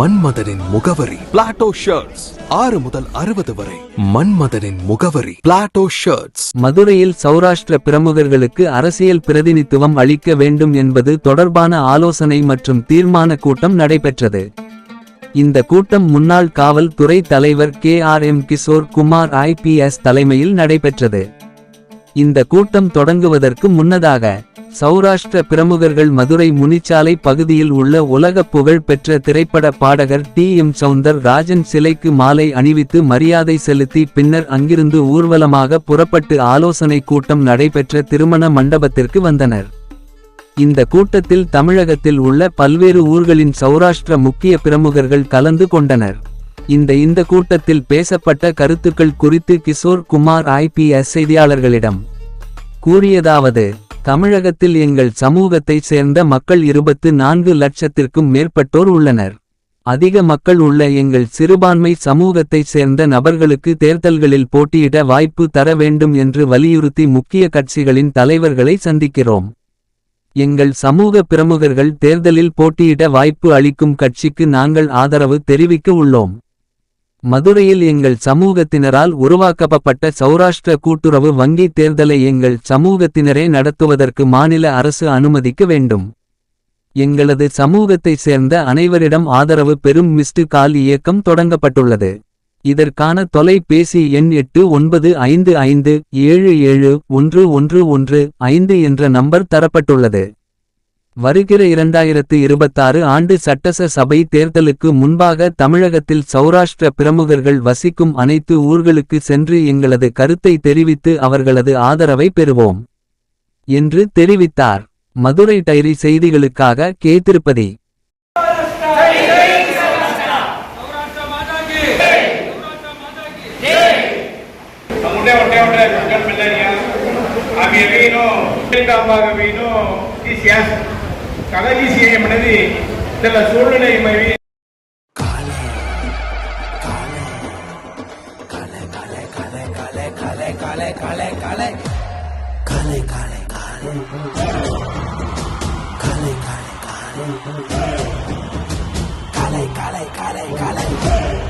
மன்மதனின் முகவரி. Plato shirts ஆறு முதல் அறுபது வரை. மன்மதனின் முகவரி. பிளாட்டோ ஷர்ட்ஸ் மதுரையில் சௌராஷ்டிர பிரமுகர்களுக்கு அரசியல் பிரதிநிதித்துவம் அளிக்க வேண்டும் என்பது தொடர்பான ஆலோசனை மற்றும் தீர்மான கூட்டம் நடைபெற்றது. இந்த கூட்டம் முன்னாள் காவல் துறை தலைவர் K R M Kishore Kumar IPS தலைமையில் நடைபெற்றது. இந்த கூட்டம் தொடங்குவதற்கு முன்னதாக சௌராஷ்டிர பிரமுகர்கள் மதுரை முனிச்சாலை பகுதியில் உள்ள உலக புகழ் பெற்ற திரைப்பட பாடகர் டி. எம். சவுந்தர் ராஜன் சிலைக்கு மாலை அணிவித்து மரியாதை செலுத்தி பின்னர் அங்கிருந்து ஊர்வலமாக புறப்பட்டு ஆலோசனை கூட்டம் நடைபெற்ற திருமண மண்டபத்திற்கு வந்தனர். இந்த கூட்டத்தில் தமிழகத்தில் உள்ள பல்வேறு ஊர்களின் சௌராஷ்டிர முக்கிய பிரமுகர்கள் கலந்து கொண்டனர். இந்த இந்த கூட்டத்தில் பேசப்பட்ட கருத்துக்கள் குறித்து கிஷோர் குமார் ஐபிஎஸ் செய்தியாளர்களிடம் கூறியதாவது தமிழகத்தில் எங்கள் சமூகத்தைச் சேர்ந்த மக்கள் இருபத்து நான்கு லட்சத்திற்கும் மேற்பட்டோர் உள்ளனர். அதிக மக்கள் உள்ள எங்கள் சிறுபான்மை சமூகத்தைச் சேர்ந்த நபர்களுக்கு தேர்தல்களில் போட்டியிட வாய்ப்பு தர வேண்டும் என்று வலியுறுத்தி முக்கிய கட்சிகளின் தலைவர்களை சந்திக்கிறோம். எங்கள் சமூக பிரமுகர்கள் தேர்தலில் போட்டியிட வாய்ப்பு அளிக்கும் கட்சிக்கு நாங்கள் ஆதரவு தெரிவிக்க உள்ளோம். மதுரையில் எங்கள் சமூகத்தினரால் உருவாக்கப்பட்ட சௌராஷ்டிர கூட்டுறவு வங்கி தேர்தலை எங்கள் சமூகத்தினரே நடத்துவதற்கு மாநில அரசு அனுமதிக்க வேண்டும். எங்களது சமூகத்தைச் சேர்ந்த அனைவரிடம் ஆதரவு பெரும் மிஸ்டு கால் இயக்கம் தொடங்கப்பட்டுள்ளது. இதற்கான தொலைபேசி எண் எட்டு ஒன்பது ஐந்து ஐந்து ஏழு ஏழு ஒன்று ஒன்று ஒன்று ஐந்து என்ற நம்பர் தரப்பட்டுள்ளது. வருகிற இரண்டாயிரத்து இருபத்தாறு ஆண்டு சட்டச சபை தேர்தலுக்கு முன்பாக தமிழகத்தில் சௌராஷ்டிர பிரமுகர்கள் வசிக்கும் அனைத்து ஊர்களுக்கு சென்று எங்களது கருத்தை தெரிவித்து அவர்களது ஆதரவை பெறுவோம் என்று தெரிவித்தார். மதுரை டைரி செய்திகளுக்காக கே. திருப்பதி. ఉండే கதகிசியை மனது சில சூழ்நிலை மனைவி கலை கலை கலை கலை